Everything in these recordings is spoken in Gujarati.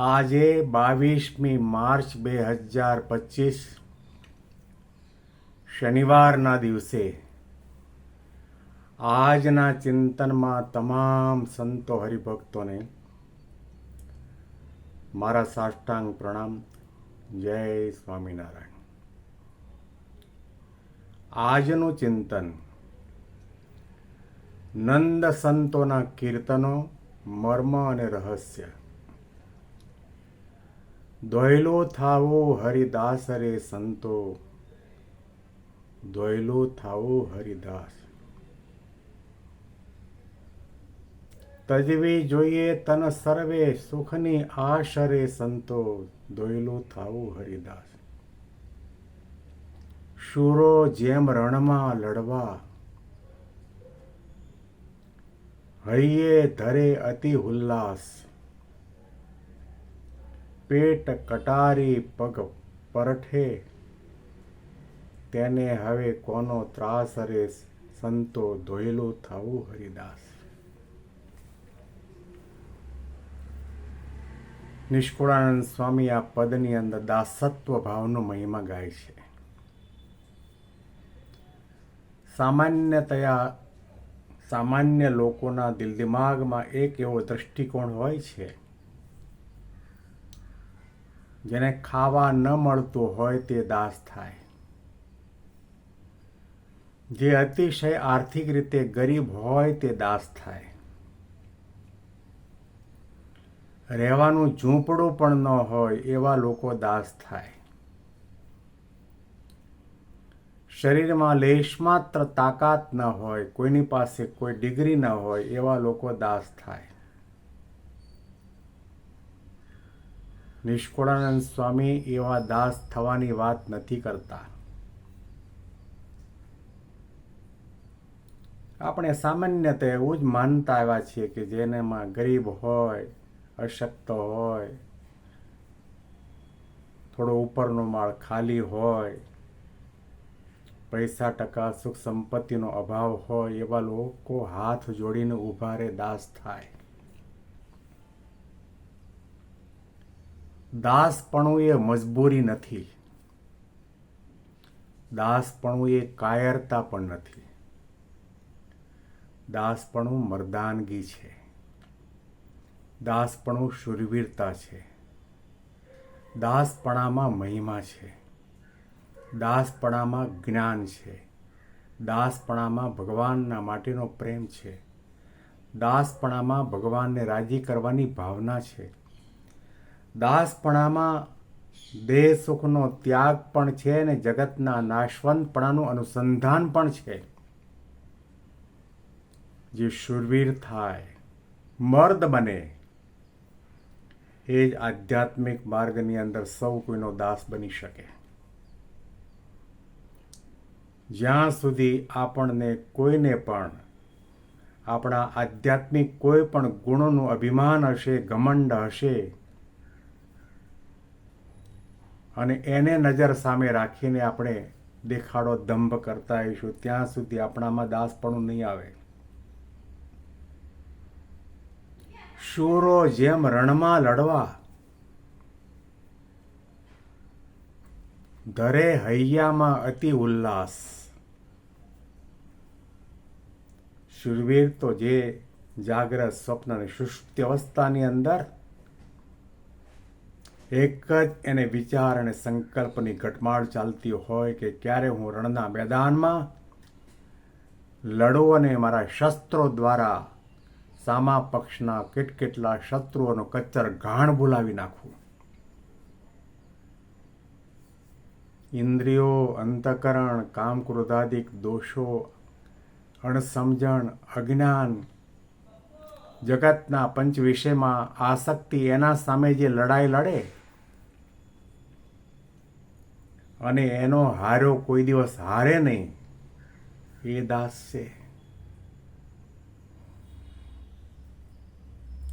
આજે બાવીસમી માર્ચ બે હજાર પચીસ, શનિવારના દિવસે. આજના ચિંતનમાં તમામ સંતો હરિભક્તોને મારા સાષ્ટાંગ પ્રણામ. જય સ્વામિનારાયણ. આજનું ચિંતન નંદ સંતોના કીર્તનો, મર્મ અને રહસ્ય. દોયલો થાવો હરિદાસ રે સંતો. દોયલો થાવો હરિદાસ. તજવી જોઈએ તન સર્વે સુખની આશ સંતો. દોયલો થાવો હરિદાસ. શૂરો જેમ રણમાં લડવા. હૈયે ધરે અતિ ઉલ્લાસ. પેટ કટારી પગ પરઠે. તેને હવે કોનો ત્રાસ રે સંતો ધોયેલું થવું હરિદાસ. નિષ્કુળાનંદ સ્વામી આ પદની અંદર દાસત્વ ભાવનો મહિમા ગાય છે. સામાન્યતયા સામાન્ય લોકોના દિલ દિમાગમાં એક એવો દૃષ્ટિકોણ હોય છે જેને ખાવા ન મળતું હોય તે દાસ થાય. જે અતિશય આર્થિક રીતે ગરીબ હોય તે દાસ થાય. રહેવાનું ઝૂંપડું પણ ન હોય એવા લોકો દાસ થાય. શરીરમાં લેશ માત્ર તાકાત ન હોય, કોઈની પાસે કોઈ ડિગ્રી ન હોય એવા લોકો દાસ થાય. નિષ્કુળાનંદ સ્વામી એવા દાસ થવાની વાત નથી કરતા. આપણે સામાન્યતે એવું જ માનતા આવ્યા છીએ કે જેનેમાં ગરીબ હોય, અશક્ત હોય, થોડો ઉપરનો માળ ખાલી હોય, પૈસા ટકા સુખ સંપત્તિનો અભાવ હોય, એવા લોકો હાથ જોડીને ઊભા રે દાસ થાય. દાસપણું એ મજબૂરી નથી. દાસપણું એ કાયરતા પણ નથી. દાસપણું મર્દાનગી છે. દાસપણું શુરવીરતા છે. દાસપણામાં મહિમા છે. દાસપણામાં જ્ઞાન છે. દાસપણામાં ભગવાનના માટેનો પ્રેમ છે. દાસપણામાં ભગવાનને રાજી કરવાની ભાવના છે. દાસપણામાં દેહ સુખનો ત્યાગ પણ છે અને જગતના નાશવંતપણાનું અનુસંધાન પણ છે. જે શૂરવીર થાય, મર્દ બને, એ જ આધ્યાત્મિક માર્ગની અંદર સૌ કોઈનો દાસ બની શકે. જ્યાં સુધી આપણને કોઈને પણ, આપણા આધ્યાત્મિક કોઈ પણ ગુણોનું અભિમાન હશે, ઘમંડ હશે અને એને નજર સામે રાખીને આપણે દેખાડો દંભ કરતા આવીશું. ત્યાં સુધી આપણામાં દાસપણું નહીં આવે. શૂરો જેમ રણમાં લડવા, ધરે હૈયામાં અતિ ઉલ્લાસ. શૂરવીર તો જે જાગ્રત સ્વપ્ન અને સુષ્ટ અવસ્થાની અંદર એક જ એને વિચાર અને સંકલ્પની ઘટમાળ ચાલતી હોય કે ક્યારે હું રણના મેદાનમાં લડો અને મારા શસ્ત્રો દ્વારા સામા પક્ષના કેટકેટલા શત્રુઓનો કચ્ચર ઘાણ બોલાવી નાખવું ઇન્દ્રિયો, અંતકરણ, કામ ક્રોધાદિક દોષો, અણસમજણ, અજ્ઞાન, જગતના પંચ વિષયમાં આસક્તિ એના સામે જે લડાઈ લડે અને એનો હારો કોઈ દિવસ હારે નહીં. એ દાસ છે.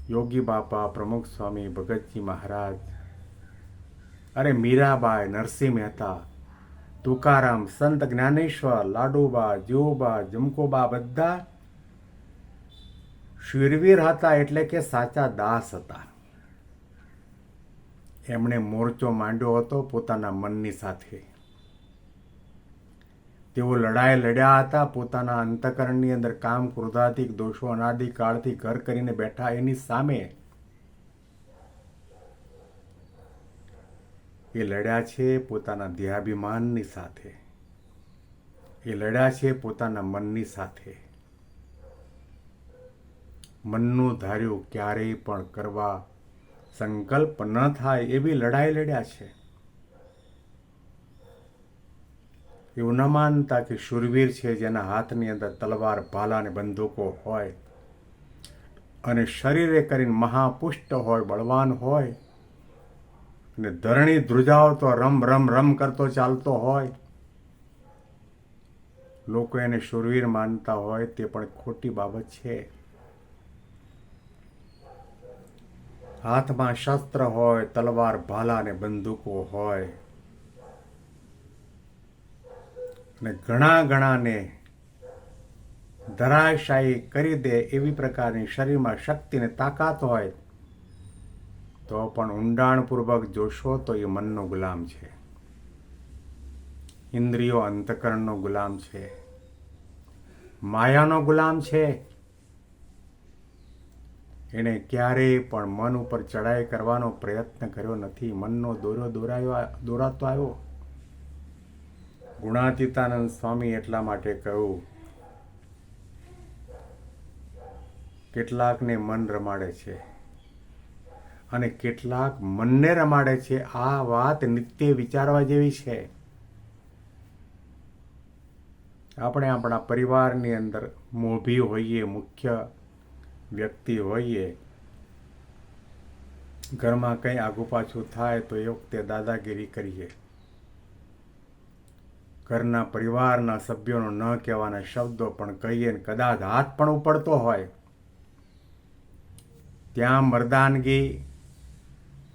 યોગી બાપા, પ્રમુખ સ્વામી, ભગતજી મહારાજ, અરે મીરાબાઈ, નરસિંહ મહેતા, તુકારામ, સંત જ્ઞાનેશ્વર, લાડુબા, જીવબા, જમકોબા બધા શૂરવીર હતા એટલે કે સાચા દાસ હતા. એમણે મોરચો માંડ્યો હતો પોતાના મનની સાથે. તેઓ લડાઈ લડ્યા હતા, પોતાના અંતકરણની અંદર કામ ક્રોધાધિક દોષો અનાદિકાળથી ઘર કરીને બેઠા, એની સામે એ લડ્યા છે પોતાના દેહાભિમાનની સાથે. એ લડ્યા છે પોતાના મનની સાથે. મનનું ધાર્યું ક્યારેય પણ કરવા સંકલ્પ ન થાય એવી લડાઈ લડ્યા છે. એવું ન માનતા કે શુરવીર છે જેના હાથની અંદર તલવાર, ભાલા અને બંદૂકો હોય અને શરીરે કરીને મહાપુષ્ટ હોય, બળવાન હોય અને ધરણી ધ્રુજાવતો, રમ રમ રમ કરતો, ચાલતો હોય. લોકો એને શુરવીર માનતા હોય તે પણ ખોટી બાબત છે. હાથમાં શસ્ત્ર હોય, તલવાર, ભાલા અને બંદૂકો હોય. અને ઘણા ઘણાને ધરાશાયી કરી દે એવી પ્રકારની શરીરમાં શક્તિ ને તાકાત હોય, તો પણ ઊંડાણપૂર્વક જોશો તો એ મનનો ગુલામ છે. ઇન્દ્રિયો અંતકરણનો ગુલામ છે. માયાનો ગુલામ છે. એણે ક્યારેય પણ મન ઉપર ચડાઈ કરવાનો પ્રયત્ન કર્યો નથી. મનનો દોરો દોરાયો, દોરાતો આવ્યો. ગુણાતીતાનંદ સ્વામી એટલા માટે કહ્યું, કેટલાકને મન રમાડે છે અને કેટલાક મનને રમાડે છે. આ વાત નિત્ય વિચારવા જેવી છે. આપણે આપણા પરિવારની અંદર મોભી હોઈએ મુખ્ય વ્યક્તિ હોઈએ, ઘરમાં કંઈ આગુ પાછું થાય તો એ વખતે દાદાગીરી કરીએ. ઘરના પરિવારના સભ્યોનો ન કહેવાના શબ્દો પણ કહીએ ને કદાચ હાથ પણ ઉપડતો હોય. ત્યાં મર્દાનગી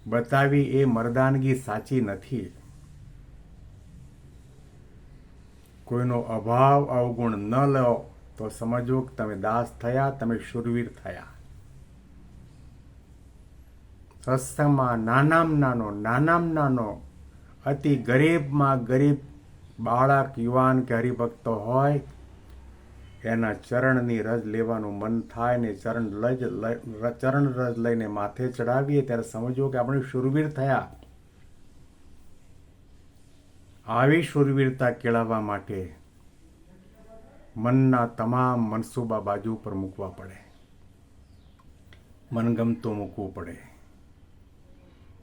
બતાવી એ મર્દાનગી સાચી નથી. કોઈનો અભાવ અવગુણ ન લો. તો સમજો કે તમે દાસ થયા, તમે શુરવીર થયા. સત્સંગમાં નાનામાં નાનો નાનામાં નાનો, અતિ ગરીબમાં ગરીબ બાળક, યુવાન કે હરિભક્તો હોય, એના ચરણની રજ લેવાનું મન થાય ને ચરણ લજ ચરણ રજ લઈને માથે ચડાવીએ ત્યારે સમજો કે આપણે શુરવીર થયા. આવી શુરવીરતા કેળવવા માટે મનના તમામ મનસૂબા બાજુ પર મૂકવા પડે. મનગમતું મૂકવું પડે.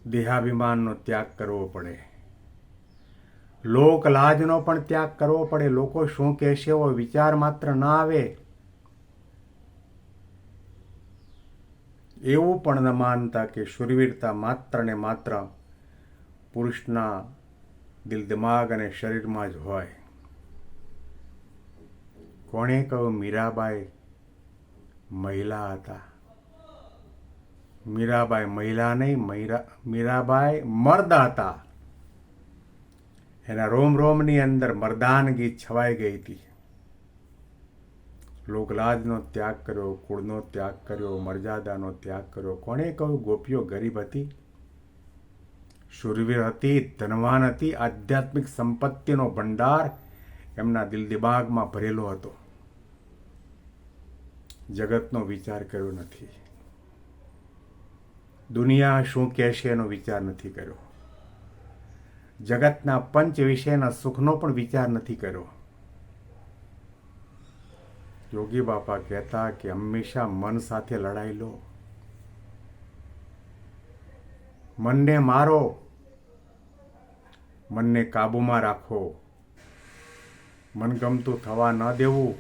દેહાભિમાનનો ત્યાગ કરવો પડે. લોક લાજનો પણ ત્યાગ કરવો પડે. લોકો શું કહેશે એવો વિચાર માત્ર ના આવે. એવું પણ ન માનતા કે શુરવીરતા માત્ર ને માત્ર પુરુષના દિલ દિમાગ અને શરીરમાં જ હોય. કોણે કહ્યું, મીરાબાઈ મહિલા હતા. મીરાબાઈ મહિલા નહીં મીરાબાઈ મર્દ હતા. એના રોમ રોમની અંદર મર્દાનગી છવાઈ ગઈ હતી. લોકલાજનો ત્યાગ કર્યો, કુળનો ત્યાગ કર્યો, મર્યાદાનો ત્યાગ કર્યો. કોણે કહ્યું, ગોપીઓ ગરીબ હતી, શુરવીર હતી, ધનવાન હતી, આધ્યાત્મિક સંપત્તિનો ભંડાર એમના દિલ દિમાગમાં ભરેલો હતો. જગતનો વિચાર કર્યો નથી. દુનિયા શું કહેશે એનો વિચાર નથી કર્યો. જગતના પંચ વિષયના સુખનો પણ વિચાર નથી કર્યો. યોગી બાપા કહેતા કે હંમેશા મન સાથે લડાઈ લો. મનને મારો. મનને કાબૂમાં રાખો. મનગમતું થવા ન દેવું.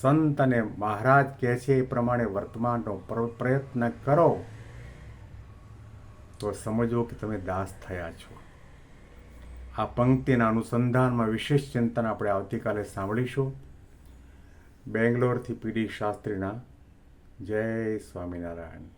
સંત અને મહારાજ કહે છે એ પ્રમાણે વર્તમાનનો પ્રયત્ન કરો. તો સમજો કે તમે દાસ થયા છો. આ પંક્તિના અનુસંધાનમાં વિશેષ ચિંતન આપણે આવતીકાલે સાંભળીશું. બેંગ્લોરથી પીડી શાસ્ત્રીના જય સ્વામિનારાયણ.